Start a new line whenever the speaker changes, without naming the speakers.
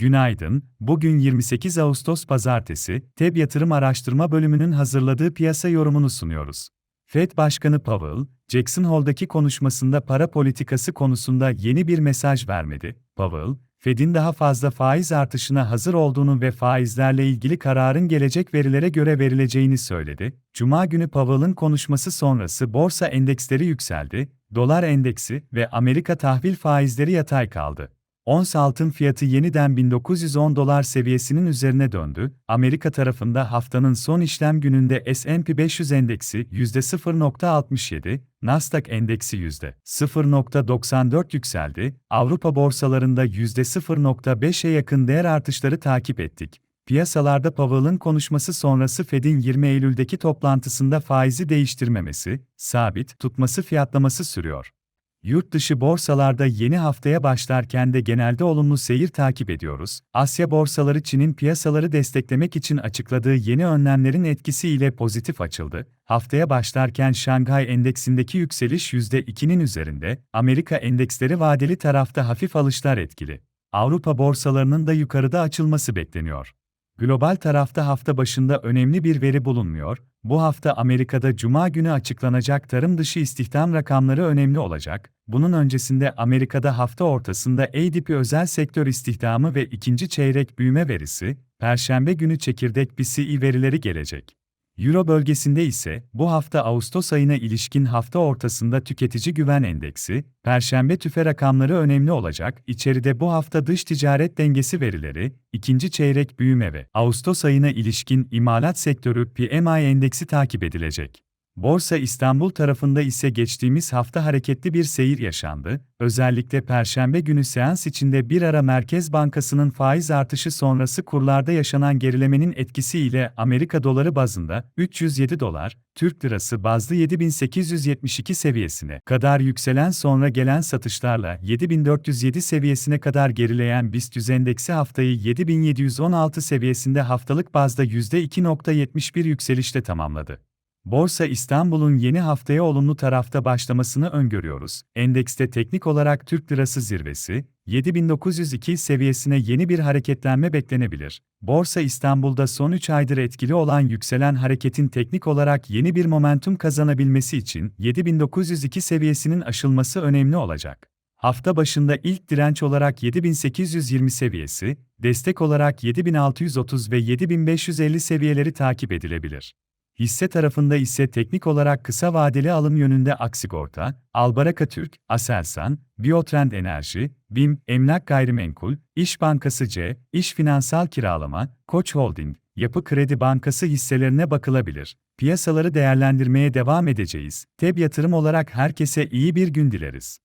Günaydın, bugün 28 Ağustos Pazartesi, TEB Yatırım Araştırma Bölümünün hazırladığı piyasa yorumunu sunuyoruz. Fed Başkanı Powell, Jackson Hole'daki konuşmasında para politikası konusunda yeni bir mesaj vermedi. Powell, Fed'in daha fazla faiz artışına hazır olduğunu ve faizlerle ilgili kararın gelecek verilere göre verileceğini söyledi. Cuma günü Powell'ın konuşması sonrası borsa endeksleri yükseldi, dolar endeksi ve Amerika tahvil faizleri yatay kaldı. Ons altın fiyatı yeniden 1910 dolar seviyesinin üzerine döndü. Amerika tarafında haftanın son işlem gününde S&P 500 endeksi %0.67, Nasdaq endeksi %0.94 yükseldi. Avrupa borsalarında %0.5'e yakın değer artışları takip ettik. Piyasalarda Powell'ın konuşması sonrası Fed'in 20 Eylül'deki toplantısında faizi değiştirmemesi, sabit tutması fiyatlaması sürüyor. Yurt dışı borsalarda yeni haftaya başlarken de genelde olumlu seyir takip ediyoruz. Asya borsaları Çin'in piyasaları desteklemek için açıkladığı yeni önlemlerin etkisiyle pozitif açıldı. Haftaya başlarken Şanghay Endeksindeki yükseliş %2'nin üzerinde, Amerika endeksleri vadeli tarafta hafif alışlar etkili. Avrupa borsalarının da yukarıda açılması bekleniyor. Global tarafta hafta başında önemli bir veri bulunmuyor. Bu hafta Amerika'da cuma günü açıklanacak tarım dışı istihdam rakamları önemli olacak. Bunun öncesinde Amerika'da hafta ortasında ADP özel sektör istihdamı ve ikinci çeyrek büyüme verisi, perşembe günü çekirdek PCE verileri gelecek. Euro bölgesinde ise bu hafta Ağustos ayına ilişkin hafta ortasında tüketici güven endeksi, perşembe tüfe rakamları önemli olacak. İçeride bu hafta dış ticaret dengesi verileri, ikinci çeyrek büyüme ve Ağustos ayına ilişkin imalat sektörü PMI endeksi takip edilecek. Borsa İstanbul tarafında ise geçtiğimiz hafta hareketli bir seyir yaşandı. Özellikle perşembe günü seans içinde bir ara Merkez Bankası'nın faiz artışı sonrası kurlarda yaşanan gerilemenin etkisiyle Amerika doları bazında 307 dolar, Türk lirası bazlı 7872 seviyesine kadar yükselen sonra gelen satışlarla 7407 seviyesine kadar gerileyen BIST 100 endeksi haftayı 7716 seviyesinde haftalık bazda %2.71 yükselişle tamamladı. Borsa İstanbul'un yeni haftaya olumlu tarafta başlamasını öngörüyoruz. Endekste teknik olarak Türk Lirası zirvesi, 7902 seviyesine yeni bir hareketlenme beklenebilir. Borsa İstanbul'da son 3 aydır etkili olan yükselen hareketin teknik olarak yeni bir momentum kazanabilmesi için 7902 seviyesinin aşılması önemli olacak. Hafta başında ilk direnç olarak 7820 seviyesi, destek olarak 7630 ve 7550 seviyeleri takip edilebilir. Hisse tarafında ise teknik olarak kısa vadeli alım yönünde Aksigorta, Albaraka Türk, Aselsan, Biotrend Enerji, BİM, Emlak Gayrimenkul, İş Bankası C, İş Finansal Kiralama, Koç Holding, Yapı Kredi Bankası hisselerine bakılabilir. Piyasaları değerlendirmeye devam edeceğiz. TEB yatırım olarak herkese iyi bir gün dileriz.